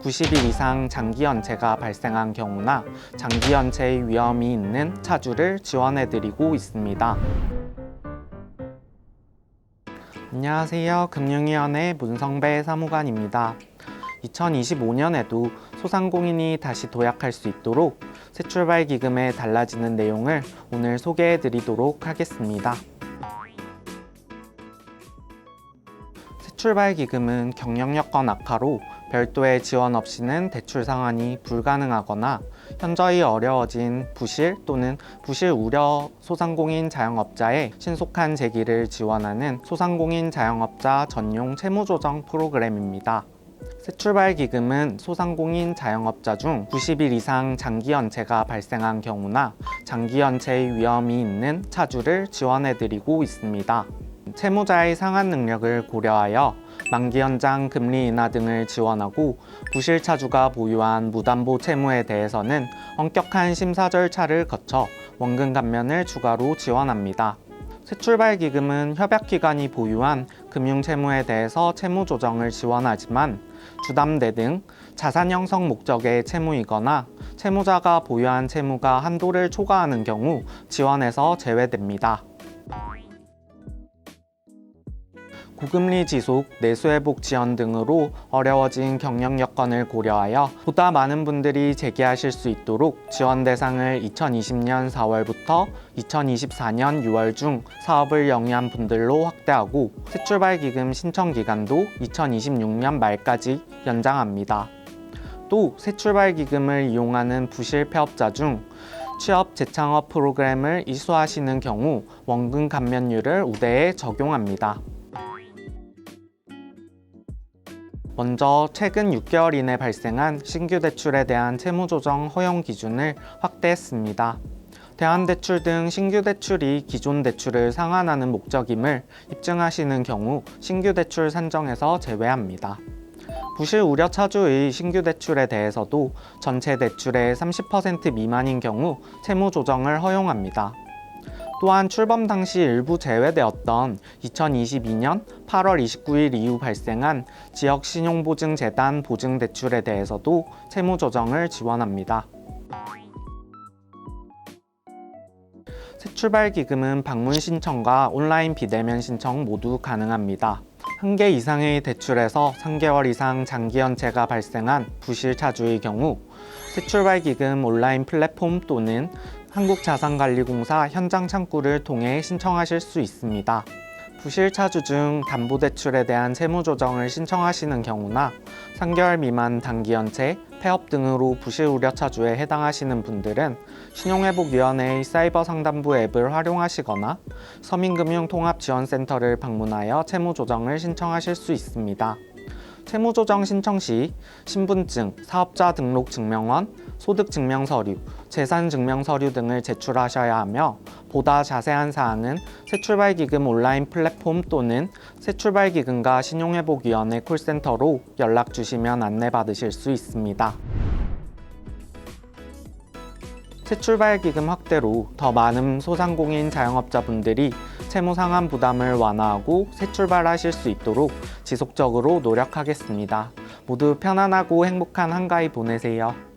90일 이상 장기연체가 발생한 경우나 장기연체의 위험이 있는 차주를 지원해드리고 있습니다. 안녕하세요. 금융위원회 문성배 사무관입니다. 2025년에도 소상공인이 다시 도약할 수 있도록 새 출발 기금에 달라지는 내용을 오늘 소개해 드리도록 하겠습니다. 새 출발 기금은 경영 여건 악화로 별도의 지원 없이는 대출 상환이 불가능하거나 현저히 어려워진 부실 또는 부실 우려 소상공인 자영업자의 신속한 재기를 지원하는 소상공인 자영업자 전용 채무조정 프로그램입니다. 새 출발 기금은 소상공인 자영업자 중 90일 이상 장기 연체가 발생한 경우나 장기 연체의 위험이 있는 차주를 지원해 드리고 있습니다. 채무자의 상환 능력을 고려하여 만기 연장 금리 인하 등을 지원하고 부실 차주가 보유한 무담보 채무에 대해서는 엄격한 심사 절차를 거쳐 원금 감면을 추가로 지원합니다. 새 출발 기금은 협약 기관이 보유한 금융 채무에 대해서 채무 조정을 지원하지만 주담대 등 자산 형성 목적의 채무이거나 채무자가 보유한 채무가 한도를 초과하는 경우 지원에서 제외됩니다. 고금리 지속, 내수회복 지연 등으로 어려워진 경영 여건을 고려하여 보다 많은 분들이 재개하실 수 있도록 지원 대상을 2020년 4월부터 2024년 6월 중 사업을 영위한 분들로 확대하고 새 출발 기금 신청 기간도 2026년 말까지 연장합니다. 또 새 출발 기금을 이용하는 부실 폐업자 중 취업 재창업 프로그램을 이수하시는 경우 원금 감면율을 우대에 적용합니다. 먼저 최근 6개월 이내 발생한 신규 대출에 대한 채무 조정 허용 기준을 확대했습니다. 대한대출 등 신규 대출이 기존 대출을 상환하는 목적임을 입증하시는 경우 신규 대출 산정에서 제외합니다. 부실 우려 차주의 신규 대출에 대해서도 전체 대출의 30% 미만인 경우 채무 조정을 허용합니다. 또한 출범 당시 일부 제외되었던 2022년 8월 29일 이후 발생한 지역 신용보증재단 보증 대출에 대해서도 채무 조정을 지원합니다. 새출발 기금은 방문 신청과 온라인 비대면 신청 모두 가능합니다. 한 개 이상의 대출에서 3개월 이상 장기 연체가 발생한 부실 차주의 경우 새출발 기금 온라인 플랫폼 또는 한국자산관리공사 현장 창구를 통해 신청하실 수 있습니다. 부실 차주 중 담보대출에 대한 채무 조정을 신청하시는 경우나 3개월 미만 단기 연체, 폐업 등으로 부실 우려 차주에 해당하시는 분들은 신용회복위원회의 사이버 상담부 앱을 활용하시거나 서민금융통합지원센터를 방문하여 채무 조정을 신청하실 수 있습니다. 채무조정 신청 시 신분증, 사업자 등록 증명원, 소득 증명 서류, 재산 증명 서류 등을 제출하셔야 하며 보다 자세한 사항은 새출발 기금 온라인 플랫폼 또는 새출발 기금과 신용회복위원회 콜센터로 연락 주시면 안내받으실 수 있습니다. 새출발 기금 확대로 더 많은 소상공인 자영업자분들이 채무 상환 부담을 완화하고 새출발하실 수 있도록 지속적으로 노력하겠습니다. 모두 편안하고 행복한 한가위 보내세요.